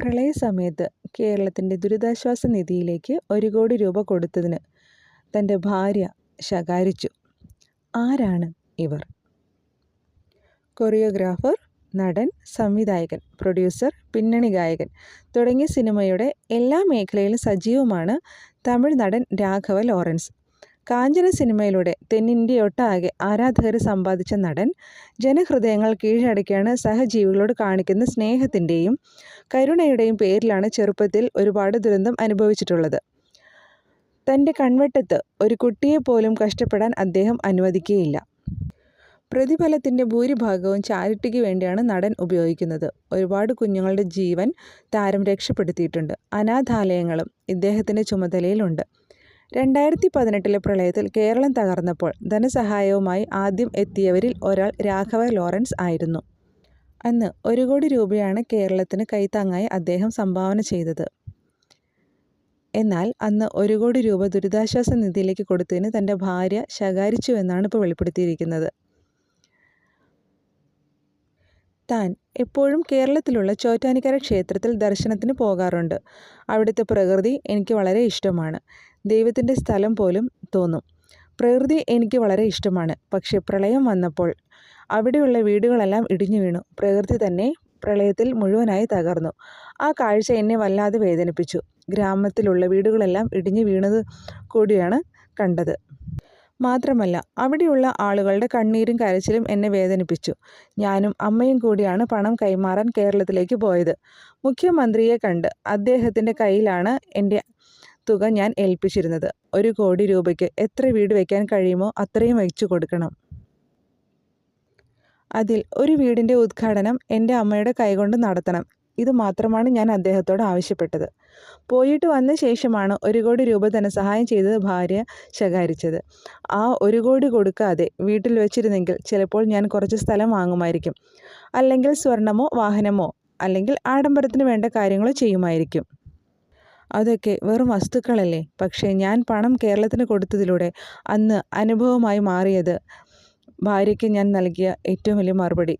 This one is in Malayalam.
പ്രളയസമയത്ത് കേരളത്തിന്റെ ദുരിതാശ്വാസ നിധിയിലേക്ക് ഒരു കോടി രൂപ കൊടുത്തതിന് തന്റെ ഭാര്യ ശകാരിച്ചു. ആരാണ് ഇവർ? കൊറിയോഗ്രാഫർ നടൻ സംവിധായകൻ പ്രൊഡ്യൂസർ പിന്നണി ഗായകൻ തുടങ്ങിയ സിനിമയുടെ എല്ലാ മേഖലയിലും സജീവമാണ് തമിഴ് നടൻ രാഘവ ലോറൻസ്. കാഞ്ചന സിനിമയിലൂടെ തെന്നിന്ത്യയൊട്ടാകെ ആരാധകർ സമ്പാദിച്ച നടൻ ജനഹൃദയങ്ങൾ കീഴടക്കിയാണ് സഹജീവികളോട് കാണിക്കുന്ന സ്നേഹത്തിന്റെയും കരുണയുടെയും പേരിലാണ് ചെറുപ്പത്തിൽ ഒരുപാട് ദുരന്തം അനുഭവിച്ചിട്ടുള്ളത്. തന്റെ കൺവെട്ടത്ത് ഒരു കുട്ടിയെപ്പോലും കഷ്ടപ്പെടാൻ അദ്ദേഹം അനുവദിക്കുകയില്ല. പ്രതിഫലത്തിന്റെ ഭൂരിഭാഗവും ചാരിറ്റിക്ക് വേണ്ടിയാണ് നടൻ ഉപയോഗിക്കുന്നത്. ഒരുപാട് കുഞ്ഞുങ്ങളുടെ ജീവൻ താരം രക്ഷപ്പെടുത്തിയിട്ടുണ്ട്. അനാഥാലയങ്ങളും ഇദ്ദേഹത്തിന്റെ ചുമതലയിലുണ്ട്. രണ്ടായിരത്തി പതിനെട്ടിലെ പ്രളയത്തിൽ കേരളം തകർന്നപ്പോൾ ധനസഹായവുമായി ആദ്യം എത്തിയവരിൽ ഒരാൾ രാഘവ ലോറൻസ് ആയിരുന്നു. അന്ന് ഒരു കോടി രൂപയാണ് കേരളത്തിന് കൈത്താങ്ങായി അദ്ദേഹം സംഭാവന ചെയ്തത്. എന്നാൽ അന്ന് ഒരു കോടി രൂപ ദുരിതാശ്വാസ നിധിയിലേക്ക് കൊടുത്തതിന് തന്റെ ഭാര്യ ശകാരിച്ചു എന്നാണ് ഇപ്പോൾ വെളിപ്പെടുത്തിയിരിക്കുന്നത്. താൻ എപ്പോഴും കേരളത്തിലുള്ള ചോറ്റാനിക്കര ക്ഷേത്രത്തിൽ ദർശനത്തിന് പോകാറുണ്ട്. അവിടുത്തെ പ്രകൃതി എനിക്ക് വളരെ ഇഷ്ടമാണ്. ദൈവത്തിന്റെ സ്ഥലം പോലും തോന്നും. പ്രകൃതി എനിക്ക് വളരെ ഇഷ്ടമാണ്. പക്ഷേ പ്രളയം വന്നപ്പോൾ അവിടെയുള്ള വീടുകളെല്ലാം ഇടിഞ്ഞു വീണു. പ്രകൃതി തന്നെ പ്രളയത്തിൽ മുഴുവനായി തകർന്നു. ആ കാഴ്ച എന്നെ വല്ലാതെ വേദനിപ്പിച്ചു. ഗ്രാമത്തിലുള്ള വീടുകളെല്ലാം ഇടിഞ്ഞു വീണത് കൂടിയാണ് കണ്ടത്. മാത്രമല്ല അവിടെയുള്ള ആളുകളുടെ കണ്ണീരും കരച്ചിലും എന്നെ വേദനിപ്പിച്ചു. ഞാനും അമ്മയും കൂടിയാണ് പണം കൈമാറാൻ കേരളത്തിലേക്ക് പോയത്. മുഖ്യമന്ത്രിയെ കണ്ട് അദ്ദേഹത്തിന്റെ കയ്യിലാണ് എന്റെ തുക ഞാൻ ഏൽപ്പിച്ചിരുന്നത്. ഒരു കോടി രൂപയ്ക്ക് എത്ര വീട് വയ്ക്കാൻ കഴിയുമോ അത്രയും വയ്ച്ചു കൊടുക്കണം. അതിൽ ഒരു വീടിന്റെ ഉദ്ഘാടനം എന്റെ അമ്മയുടെ കൈകൊണ്ട് നടത്തണം. ഇത് മാത്രമാണ് ഞാൻ അദ്ദേഹത്തോട് ആവശ്യപ്പെട്ടത്. പോയിട്ട് വന്ന ശേഷമാണ് ഒരു കോടി രൂപ ധനസഹായം ചെയ്തത് ഭാര്യ ശകാരിച്ചത്. ആ ഒരു കോടി കൊടുക്കാതെ വീട്ടിൽ വെച്ചിരുന്നെങ്കിൽ ചിലപ്പോൾ ഞാൻ കുറച്ച് സ്ഥലം വാങ്ങുമായിരിക്കും. അല്ലെങ്കിൽ സ്വർണമോ വാഹനമോ അല്ലെങ്കിൽ ആഡംബരത്തിന് വേണ്ട കാര്യങ്ങളോ ചെയ്യുമായിരിക്കും. അതൊക്കെ വെറും വസ്തുക്കളല്ലേ? പക്ഷേ ഞാൻ പണം കേരളത്തിന് കൊടുത്തതിലൂടെ അന്ന് അനുഭവമായി മാറിയത് ഭാര്യയ്ക്ക് ഞാൻ നൽകിയ ഏറ്റവും വലിയ മറുപടി.